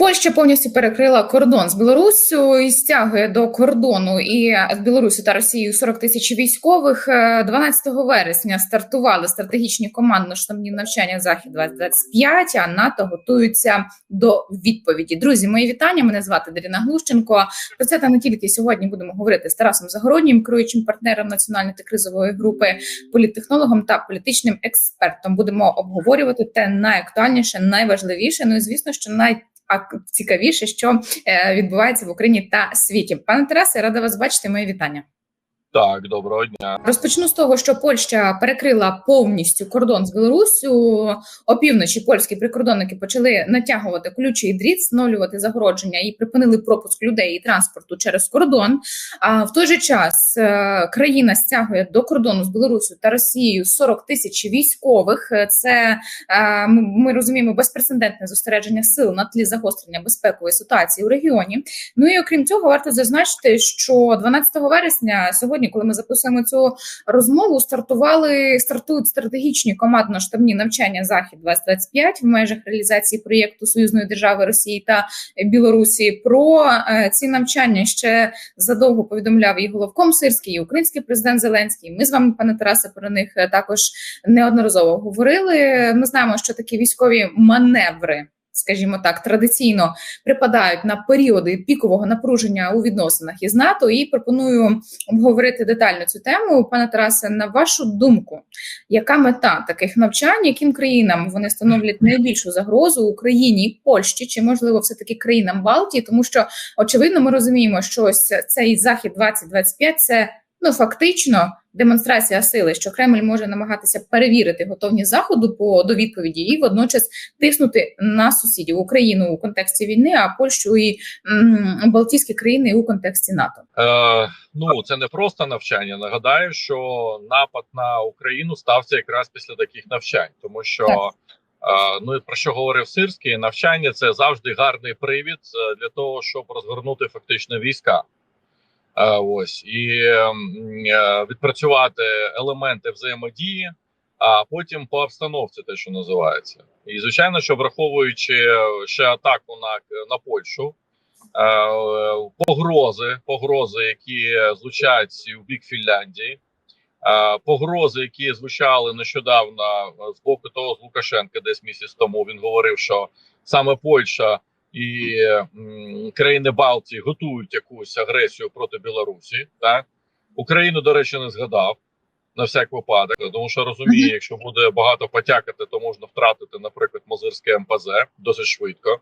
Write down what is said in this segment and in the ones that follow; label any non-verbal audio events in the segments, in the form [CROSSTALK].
Польща повністю перекрила кордон з Білоруссю і стягує до кордону і з Білорусі та Росією 40 тисяч військових. Е, 12 вересня стартували стратегічні командно-штабні навчання захід 2025 А НАТО готуються до відповіді. Друзі, мої вітання. Мене звати Даріна Глущенко. Про це та не тільки сьогодні будемо говорити з Тарасом Загороднім, керуючим партнером національної та кризової групи, політтехнологом та політичним експертом. Будемо обговорювати те найактуальніше, найважливіше. Ну і звісно, що най цікавіше, що е, відбувається в Україні та світі. Пане Тарасе, рада вас бачити. Мої вітання. Так, доброго дня. Розпочну з того, що Польща перекрила повністю кордон з Білоруссю. Опівночі польські прикордонники почали натягувати ключий дріт, встановлювати загородження і припинили пропуск людей і транспорту через кордон. А в той же час е, країна стягує до кордону з Білоруссю та Росією 40 тисяч військових. Це е, ми розуміємо безпрецедентне зосередження сил на тлі загострення безпекової ситуації у регіоні. Ну і окрім цього, варто зазначити, що 12 вересня сьогодні сьогодні, коли ми записуємо цю розмову, стартували стартують стратегічні командно-штабні навчання захід 2025 в межах реалізації проєкту союзної держави Росії та Білорусі. Про е, ці навчання ще задовго повідомляв і головком Сирський, і український президент Зеленський. Ми з вами, пане Тарасе, про них е, також неодноразово говорили. Ми знаємо, що такі військові маневри скажімо так, традиційно припадають на періоди пікового напруження у відносинах із НАТО. І пропоную обговорити детально цю тему. Пане Тарасе, на вашу думку, яка мета таких навчань, яким країнам вони становлять найбільшу загрозу Україні Польщі, чи можливо все таки країнам Балтії, тому що очевидно ми розуміємо, що ось цей захід 2025 – це ну фактично демонстрація сили, що Кремль може намагатися перевірити готовність заходу по до відповіді і водночас тиснути на сусідів Україну у контексті війни, а Польщу і м, Балтійські країни у контексті НАТО. Е, Ну це не просто навчання. Нагадаю, що напад на Україну стався якраз після таких навчань, тому що. Так. Uh, ну про що говорив Сирський, навчання це завжди гарний привід е, для того, щоб розгорнути фактично війська. Ось. І е, відпрацювати елементи взаємодії, а потім по обстановці, те, що називається, і звичайно, що враховуючи ще атаку на на Польщу, е, погрози, погрози, які звучать у бік Фінляндії, е, погрози, які звучали нещодавно з боку того з Лукашенка, десь місяць тому він говорив, що саме Польща і країни Балтії готують якусь агресію проти Білорусі. Так Україну, до речі, не згадав на всяк випадок, тому що розуміє, якщо буде багато потякати, то можна втратити, наприклад, Мозирське МПЗ досить швидко,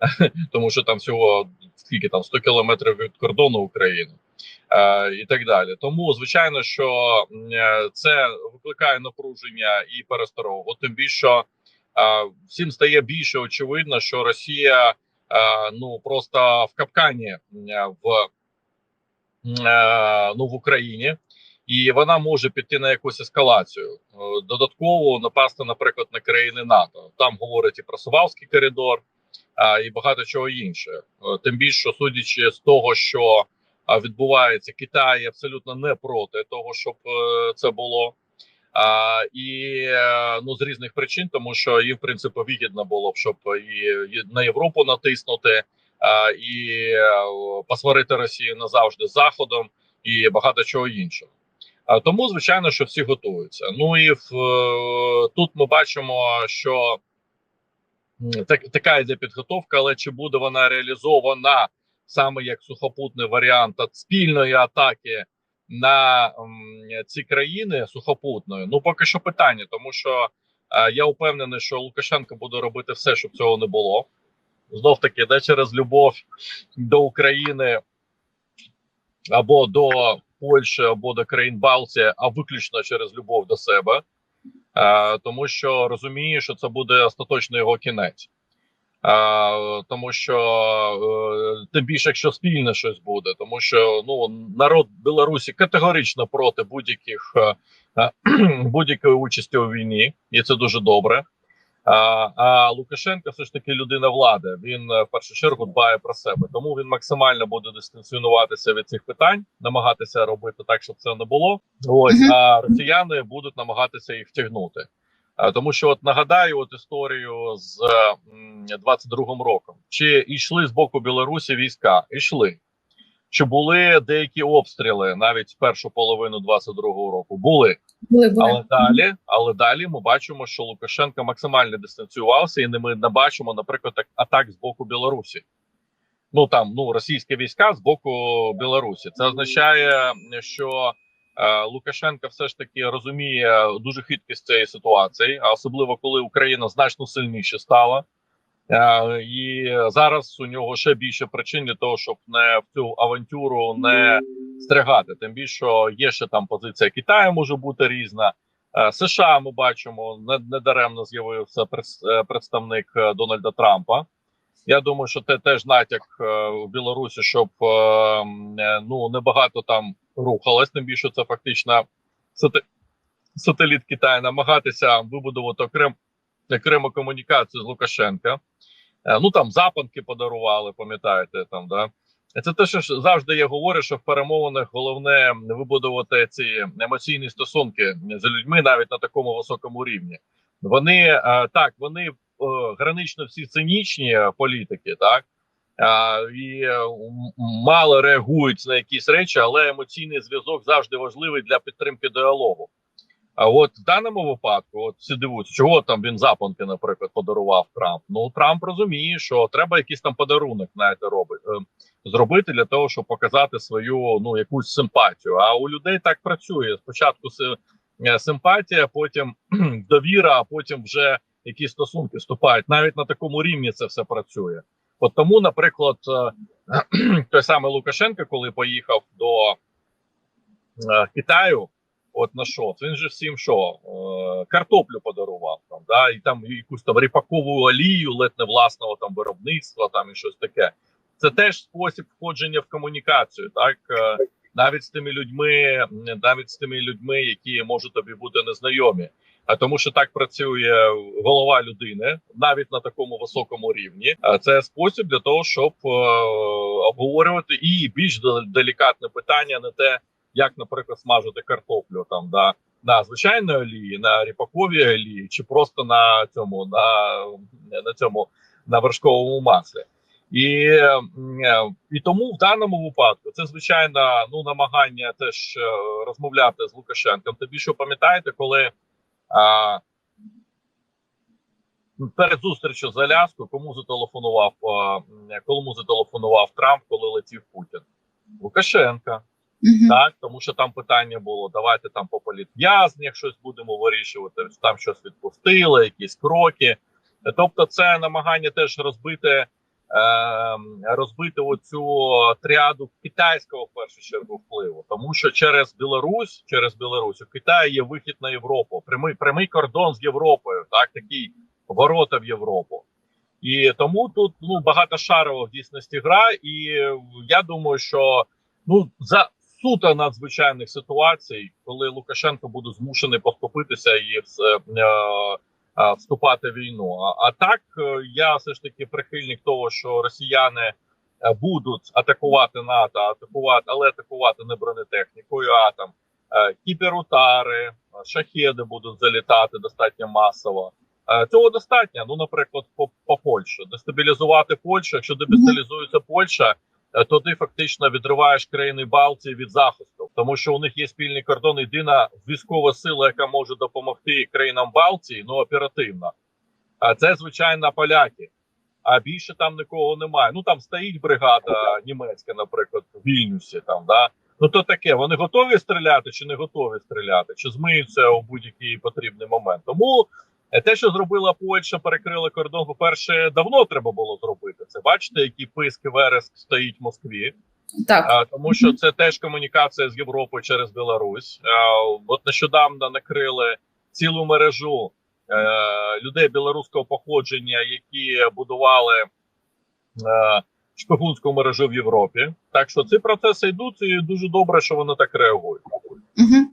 [LAUGHS] тому що там всього скільки там 100 кілометрів від кордону України. Е, і так далі, тому звичайно, що е, це викликає напруження і пересторогу. Тим більше е, всім стає більше очевидно, що Росія ну просто в капкані е, в е, ну в Україні, і вона може піти на якусь ескалацію. Додатково напасти, наприклад, на країни НАТО. Там говорять і про Сувалський коридор, і багато чого інше. Тим більше, судячи з того, що відбувається, Китай абсолютно не проти того, щоб це було. А, І е, ну з різних причин, тому що їм в принципі вигідно було б, щоб і на Європу натиснути а, і е, посварити Росію назавжди з заходом і багато чого іншого. А тому, звичайно, що всі готуються. Ну і в е, тут ми бачимо, що так, така йде підготовка, але чи буде вона реалізована саме як сухопутний варіант спільної атаки? На ці країни сухопутною. Ну поки що питання, тому що е, я впевнений, що Лукашенко буде робити все, щоб цього не було. Знов таки, де через любов до України або до Польщі, або до країн Балтії, а виключно через любов до себе, е, тому що розуміє, що це буде остаточно його кінець. Тому що е, тим більше, якщо спільне щось буде, тому що ну народ Білорусі категорично проти будь-яких е, е, [CLEARS THROAT] будь-якої участі у війні, і це дуже добре. А а Лукашенко все ж таки людина влади. Він в першу чергу дбає про себе, тому він максимально буде дистанціонуватися від цих питань, намагатися робити так, щоб це не було. Ось а росіяни будуть намагатися їх втягнути. Тому що, от нагадаю, от історію з 22-м роком, чи йшли з боку Білорусі війська? Ішли. Чи були деякі обстріли навіть в першу половину 22-го року? Були. були, були. але далі, але далі ми бачимо, що Лукашенко максимально дистанціювався, і ми не бачимо, наприклад, атак з боку Білорусі. Ну там ну російські війська з боку Білорусі. Це означає, що е, Лукашенко все ж таки розуміє дуже хиткість цієї ситуації, а особливо коли Україна значно сильніше стала. Е, і зараз у нього ще більше причин для того, щоб не в цю авантюру не стригати. Тим більше є ще там позиція Китаю, може бути різна. Е, США ми бачимо недаремно з'явився представник Дональда Трампа. Я думаю, що це теж натяк в Білорусі, щоб ну небагато там рухалось. Тим більше це фактично сателіт Китаю намагатися вибудувати окрем окрему комунікацію з Лукашенка. Е, ну там запанки подарували, пам'ятаєте там, да. Це те, що завжди я говорю, що в перемовинах головне вибудувати ці емоційні стосунки з людьми навіть на такому високому рівні. Вони е, так, вони е, гранично всі цинічні політики, так і мало реагують на якісь речі, але емоційний зв'язок завжди важливий для підтримки діалогу. А от в даному випадку, от всі дивуються, чого там він запонки, наприклад, подарував Трамп. Ну Трамп розуміє, що треба якийсь там подарунок знаєте, робити е, зробити для того, щоб показати свою ну якусь симпатію. А у людей так працює спочатку е, симпатія, потім [CLEARS THROAT] довіра, а потім вже якісь стосунки вступають. Навіть на такому рівні це все працює. От тому, наприклад, е, [CLEARS THROAT] той самий Лукашенко, коли поїхав до Китаю. От на що? Він же всім що е, картоплю подарував там, да, і там якусь там ріпакову олію, ледь не власного там виробництва, там і щось таке. Це теж спосіб входження в комунікацію, так е, навіть з тими людьми, навіть з тими людьми, які можуть тобі бути незнайомі. А тому, що так працює голова людини навіть на такому високому рівні. А це спосіб для того, щоб е, обговорювати і більш делікатне питання, не те як, наприклад, смажити картоплю там да на звичайної олії, на ріпаковій олії, чи просто на цьому на на цьому на вершковому маслі. І і тому в даному випадку це звичайно ну намагання теж е, розмовляти з Лукашенком. Тобі що пам'ятаєте, коли перед зустрічю з Аляскою кому зателефонував кому зателефонував Трамп, коли летів Путін Лукашенка. Угу. Так, тому що там питання було: давайте там по політв'язнях щось будемо вирішувати. Там щось відпустили, якісь кроки. Тобто, це намагання теж розбити розбити оцю тріаду китайського в першу чергу впливу, тому що через Білорусь, через Білорусь у Китаї є вихід на Європу, прямий прямий кордон з Європою, так такий ворота в Європу. І тому тут ну багатошарова в дійсності гра, і я думаю, що ну за суто надзвичайних ситуацій, коли Лукашенко буде змушений поступитися і е, вступати в війну. А, так е, я все ж таки прихильник того, що росіяни е, будуть атакувати НАТО, атакувати, але атакувати не бронетехнікою, а там е, кіберутари, шахеди будуть залітати достатньо масово. Е, цього достатньо. Ну, наприклад, по по Польщі дестабілізувати Польщу. Якщо дестабілізується Польща. Е, то ти фактично відриваєш країни Балтії від захисту, тому що у них є спільний кордон. Єдина військова сила, яка може допомогти країнам Балтії, ну оперативно. А це звичайно поляки. А більше там нікого немає. Ну там стоїть бригада німецька, наприклад, в Вільнюсі. Там да ну то таке. Вони готові стріляти чи не готові стріляти, чи змиються у будь-який потрібний момент. Тому Е, те, що зробила Польща, перекрила кордон. По перше, давно треба було зробити це. Бачите, який писки вереск стоїть в Москві, так а, тому що це теж комунікація з Європою через Білорусь. А, От нещодавно накрили цілу мережу е, людей білоруського походження, які будували е, шпигунську мережу в Європі. Так що ці процеси йдуть, і дуже добре, що вони так реагують. Угу.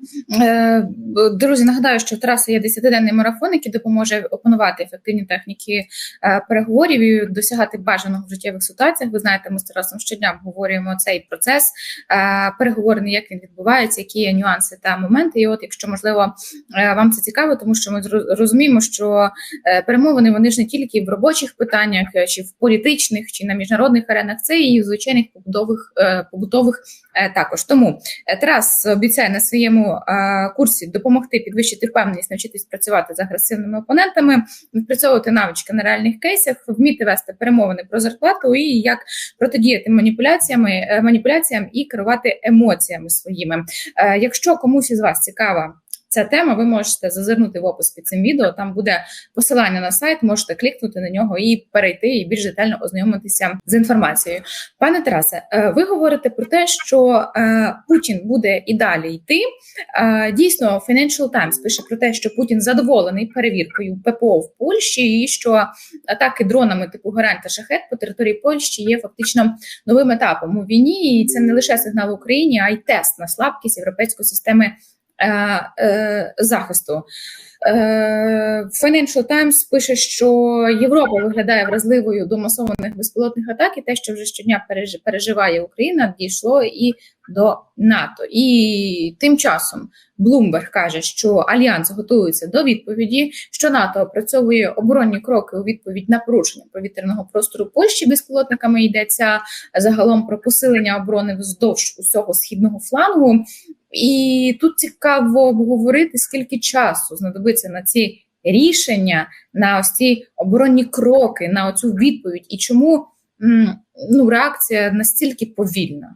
Друзі, нагадаю, що в є десятиденний марафон, який допоможе опанувати ефективні техніки е, переговорів і досягати бажаного в життєвих ситуаціях. Ви знаєте, ми з Тарасом щодня обговорюємо цей процес е, переговорний, як він відбувається, які є нюанси та моменти. І от, якщо можливо вам це цікаво, тому що ми розуміємо, що перемовини вони ж не тільки в робочих питаннях, чи в політичних, чи на міжнародних аренах, це і в звичайних побутових е, побутових е, також. Тому е, Тарас обіцяє на своєму е, курсі допомогти підвищити впевненість, навчитись працювати з агресивними опонентами, відпрацьовувати навички на реальних кейсах, вміти вести перемовини про зарплату і як протидіяти маніпуляціями, е, маніпуляціям і керувати емоціями своїми. Е, якщо комусь із вас цікава ця тема, ви можете зазирнути в опис під цим відео. Там буде посилання на сайт, можете клікнути на нього і перейти і більш детально ознайомитися з інформацією. Пане Тарасе, е, ви говорите про те, що е, Путін буде і далі йти. Е, дійсно, Financial Times пише про те, що Путін задоволений перевіркою ППО в Польщі, і що атаки дронами типу Гарань та Шахет по території Польщі є фактично новим етапом у війні, і це не лише сигнал Україні, а й тест на слабкість європейської системи. Е, е, захисту. Е, Financial Times пише, що Європа виглядає вразливою до масованих безпілотних атак, і те, що вже щодня переживає Україна, дійшло і до НАТО. І тим часом Блумберг каже, що альянс готується до відповіді, що НАТО опрацьовує оборонні кроки у відповідь на порушення повітряного простору Польщі безпілотниками. Йдеться загалом про посилення оборони вздовж усього східного флангу. І тут цікаво обговорити, скільки часу знадобиться на ці рішення, на ось ці оборонні кроки, на оцю відповідь, і чому ну, реакція настільки повільна.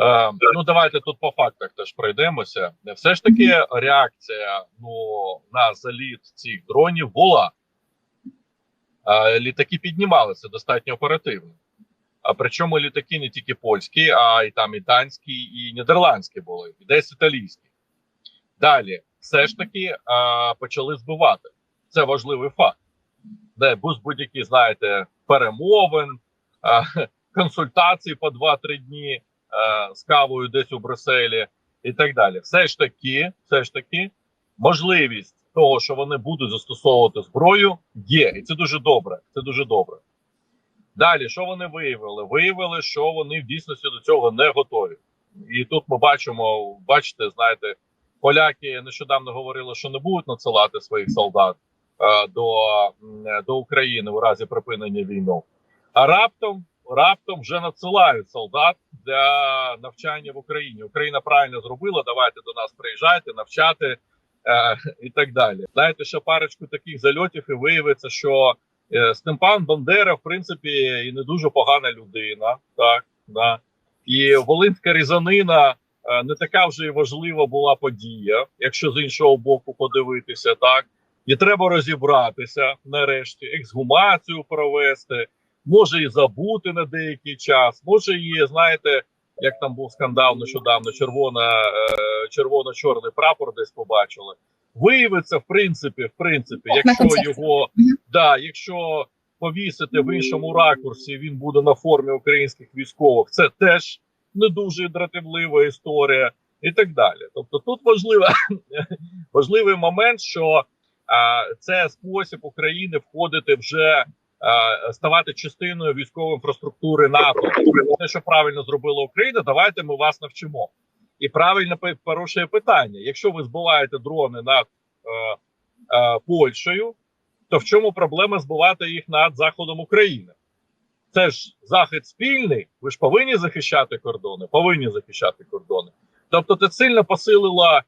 Е, ну, давайте тут по фактах теж пройдемося. Все ж таки, реакція ну, на заліт цих дронів була. Е, літаки піднімалися достатньо оперативно. А причому літаки не тільки польські, а й там і данські, і нідерландські були, і десь італійські. Далі, все ж таки а, почали збивати. Це важливий факт. Де будь-які, знаєте, перемовин, а, консультацій по 2-3 дні а, з кавою десь у Брюсселі і так далі. Все ж таки, все ж таки, можливість того, що вони будуть застосовувати зброю, є. І це дуже добре. Це дуже добре. Далі, що вони виявили? Виявили, що вони в дійсності до цього не готові. І тут ми бачимо, бачите, знаєте, поляки нещодавно говорили, що не будуть надсилати своїх солдат е, до до України у разі припинення війни. А раптом раптом вже надсилають солдат для навчання в Україні. Україна правильно зробила. Давайте до нас приїжджайте, навчати е, і так далі. Знаєте, що парочку таких зальотів і виявиться, що. Е, Степан Бандера, в принципі, і не дуже погана людина, так да. і Волинська різанина не така вже і важлива була подія, якщо з іншого боку подивитися, так? І треба розібратися нарешті, ексгумацію провести, може і забути на деякий час, може і знаєте, як там був скандал нещодавно, червона, е, червоно-чорний прапор десь побачили. Виявиться, в принципі, в принципі, якщо його да, якщо повісити в іншому ракурсі, він буде на формі українських військових. Це теж не дуже дратівлива історія, і так далі. Тобто, тут важливо, [LAUGHS] важливий момент, що а, це спосіб України входити вже. Ставати частиною військової інфраструктури НАТО, те, що правильно зробила Україна, давайте ми вас навчимо і правильно порушує питання: якщо ви збиваєте дрони над е, е, Польщею, то в чому проблема збивати їх над заходом України? Це ж захід спільний. Ви ж повинні захищати кордони, повинні захищати кордони. Тобто, це сильно посилила е,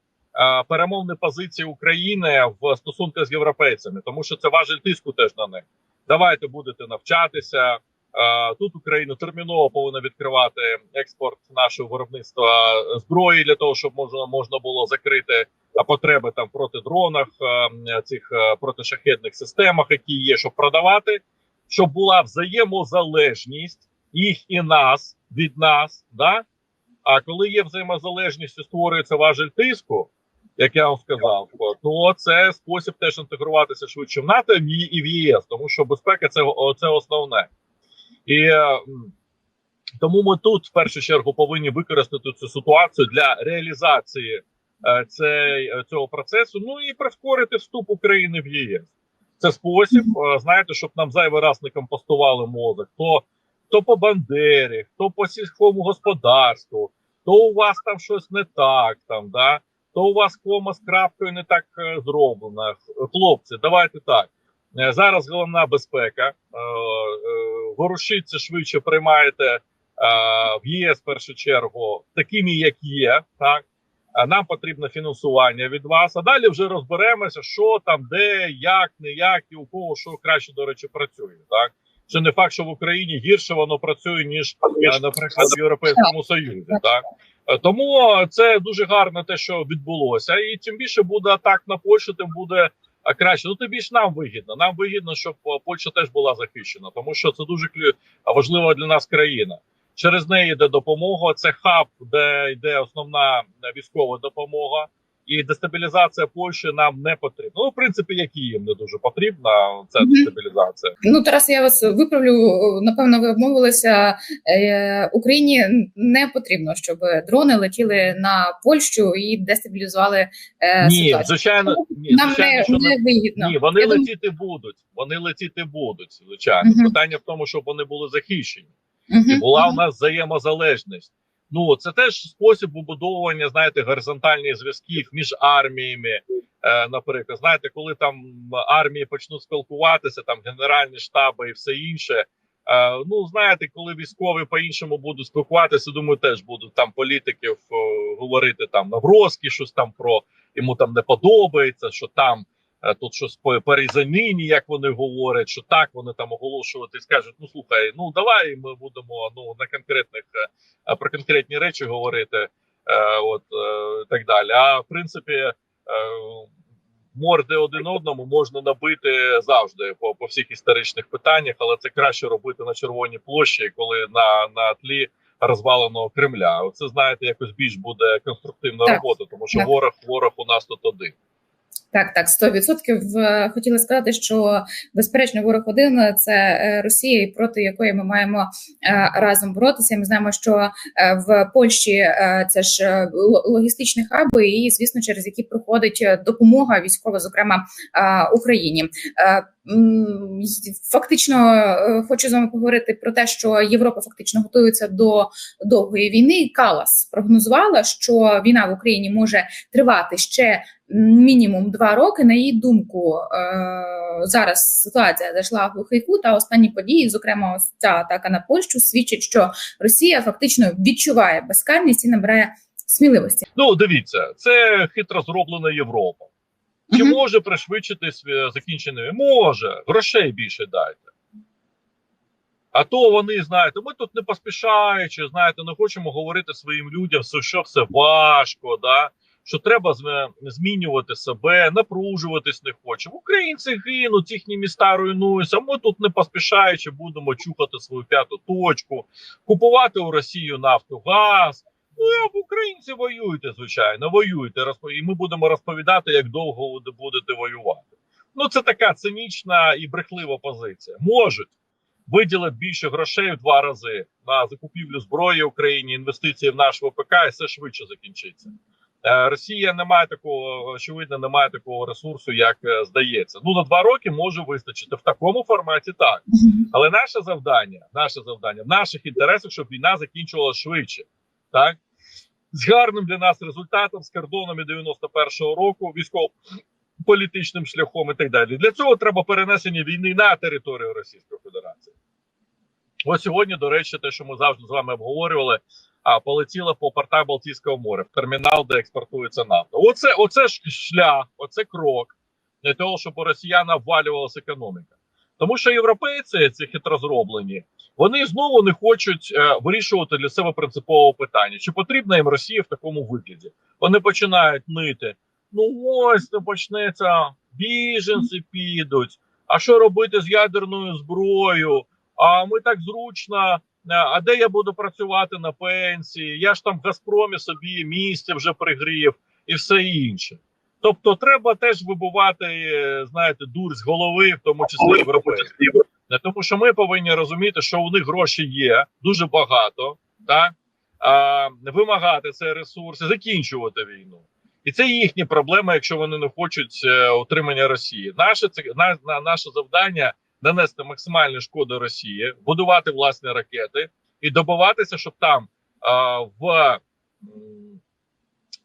перемовні позиції України в стосунках з європейцями, тому що це важель тиску теж на них. Давайте будете навчатися. Тут Україна терміново повинна відкривати експорт нашого виробництва зброї для того, щоб можна можна було закрити потреби там проти дронах, цих протишахетних системах, які є, щоб продавати, щоб була взаємозалежність їх і нас від нас. Да? А коли є взаємозалежність, створюється важель тиску. Як я вам сказав, то це спосіб теж інтегруватися швидше в НАТО і в ЄС, тому що безпека це це основне. І Тому ми тут в першу чергу повинні використати цю ситуацію для реалізації е, е, цього процесу. Ну і прискорити вступ України в ЄС. Це спосіб, е, знаєте, щоб нам зайвий раз не компостували мозок. То то по Бандері, то по сільському господарству, то у вас там щось не так, там да то у вас кома з крапкою не так е, зроблена. Хлопці, давайте так. Е, зараз головна безпека. Ворушіться швидше приймаєте в ЄС в першу чергу такими, як є. Так нам потрібно фінансування від вас. А далі вже розберемося, що там, де, як, не як і у кого що краще, до речі, працює. Так це не факт, що в Україні гірше воно працює ніж наприклад в Європейському Союзі. Так тому це дуже гарно, те, що відбулося, і чим більше буде атак на Польщу, тим буде краще. Ну тим більше нам вигідно. Нам вигідно, щоб Польща теж була захищена, тому що це дуже важлива для нас країна. Через неї йде допомога. Це хаб, де йде основна військова допомога і дестабілізація Польщі нам не потрібна. Ну, в принципі, як і їм не дуже потрібна. Ця дестабілізація. Ну Тарас, я вас виправлю. Напевно, ви обмовилися е, Україні не потрібно, щоб дрони летіли на Польщу і дестабілізували е, ні, ситуацію. Звичайно, ні, нам звичайно, не, не вигідно. Ні, вони я летіти дум... будуть. Вони летіти будуть. Звичайно, -hmm. питання в тому, щоб вони були захищені. І була у нас взаємозалежність. Ну це теж спосіб вибудовування, знаєте, горизонтальних зв'язків між арміями. Е, Наприклад, знаєте, коли там армії почнуть спілкуватися, там генеральні штаби і все інше. Е, ну знаєте, коли військові по іншому будуть спілкуватися, думаю, теж будуть там політиків е, говорити там Навроський, щось там про йому там не подобається, що там тут щось по перезаміні, як вони говорять, що так вони там оголошувати скажуть: ну слухай, ну давай ми будемо ну на конкретних е, про конкретні речі говорити, е, от так далі. А в принципі. Морди один одному можна набити завжди по по всіх історичних питаннях, але це краще робити на червоній площі, коли на на тлі розваленого Кремля. Оце знаєте, якось більш буде конструктивна так. робота, тому що так. ворог ворог у нас тут один. Так, так, 100%. Е, хотіла сказати, що безперечно ворог один це е, Росія, проти якої ми маємо е, разом боротися. Ми знаємо, що в Польщі це ж логістичні хаби, і звісно, через які проходить допомога військова, зокрема Україні. Фактично хочу з вами поговорити про те, що Європа фактично готується до довгої війни. Калас прогнозувала, що війна в Україні може тривати ще мінімум два роки. На її думку, е, зараз ситуація зайшла в глухий кут, а останні події, зокрема, ось ця атака на Польщу, свідчить, що Росія фактично відчуває безкарність і набирає сміливості. Ну, дивіться, це хитро зроблена Європа. Чи uh може пришвидшити закінчення? Може, грошей більше дайте. А то вони знаєте, ми тут не поспішаючи, знаєте, не хочемо говорити своїм людям, що все важко. да що треба змінювати себе, напружуватись не хочемо. Українці гинуть, їхні міста руйнуються. Ми тут не поспішаючи будемо чухати свою п'яту точку, купувати у Росію нафту, газ. Ну українці воюєте, звичайно, воюєте. і ми будемо розповідати, як довго ви будете воювати. Ну це така цинічна і брехлива позиція. Можуть виділити більше грошей в два рази на закупівлю зброї Україні, інвестиції в наш ВПК, і все швидше закінчиться. Е, Росія не має такого, очевидно, не має такого ресурсу, як е, здається. Ну на два роки може вистачити в такому форматі, так але наше завдання, наше завдання в наших інтересах, щоб війна закінчувалася швидше, так з гарним для нас результатом, з кордонами 91-го року, військово-політичним шляхом і так далі. Для цього треба перенесення війни на територію Російської Федерації. Ось сьогодні, до речі, те, що ми завжди з вами обговорювали а полетіла по портах Балтійського моря в термінал, де експортується нафта. Оце оце ж шлях, оце крок для того, щоб у росіян обвалювалася економіка. Тому що європейці, ці хитрозроблені, вони знову не хочуть е, вирішувати для себе принципове питання, чи потрібна їм Росія в такому вигляді. Вони починають нити. Ну ось не почнеться, біженці підуть. А що робити з ядерною зброєю? А ми так зручно а де я буду працювати на пенсії? Я ж там в Газпромі собі місце вже пригрів і все інше. Тобто, треба теж вибувати, е, знаєте, дур з голови, в тому числі європейські. Тому, що ми повинні розуміти, що у них гроші є дуже багато, так а, вимагати цей ресурс закінчувати війну. І це їхні проблеми, якщо вони не хочуть е, утримання Росії. Наше це на, на наше завдання нанести максимальну шкоду Росії, будувати власні ракети і добиватися, щоб там а, в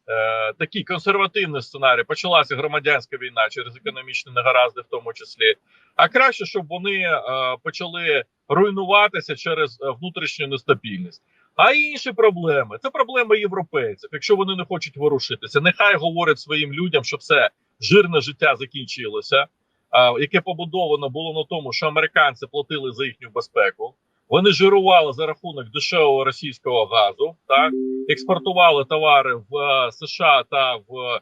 е, такий консервативний сценарій почалася громадянська війна через економічні негаразди, в тому числі. А краще, щоб вони е, почали руйнуватися через е, внутрішню нестабільність. А інші проблеми це проблеми європейців. Якщо вони не хочуть ворушитися, нехай говорять своїм людям, що все жирне життя закінчилося, яке побудовано було на тому, що американці платили за їхню безпеку. Вони жирували за рахунок дешевого російського газу, так експортували товари в е, США та в,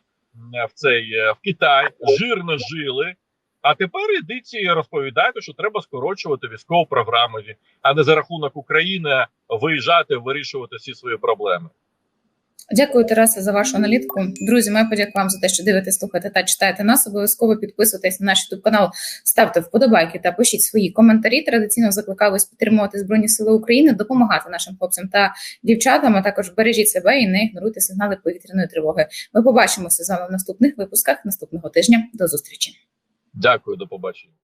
в цей е, в Китай, жирно жили. А тепер ідіть і розповідайте, що треба скорочувати військову програму, а не за рахунок України виїжджати, вирішувати всі свої проблеми. Дякую, Тарасе, за вашу аналітику. Друзі, моя подяка вам за те, що дивитесь, слухаєте та читаєте нас. Обов'язково підписуйтесь на наш youtube канал, ставте вподобайки та пишіть свої коментарі. Традиційно закликаю вас підтримувати Збройні Сили України, допомагати нашим хлопцям та дівчатам. А також бережіть себе і не ігноруйте сигнали повітряної тривоги. Ми побачимося з вами в наступних випусках наступного тижня. До зустрічі. Дякую, до побачення.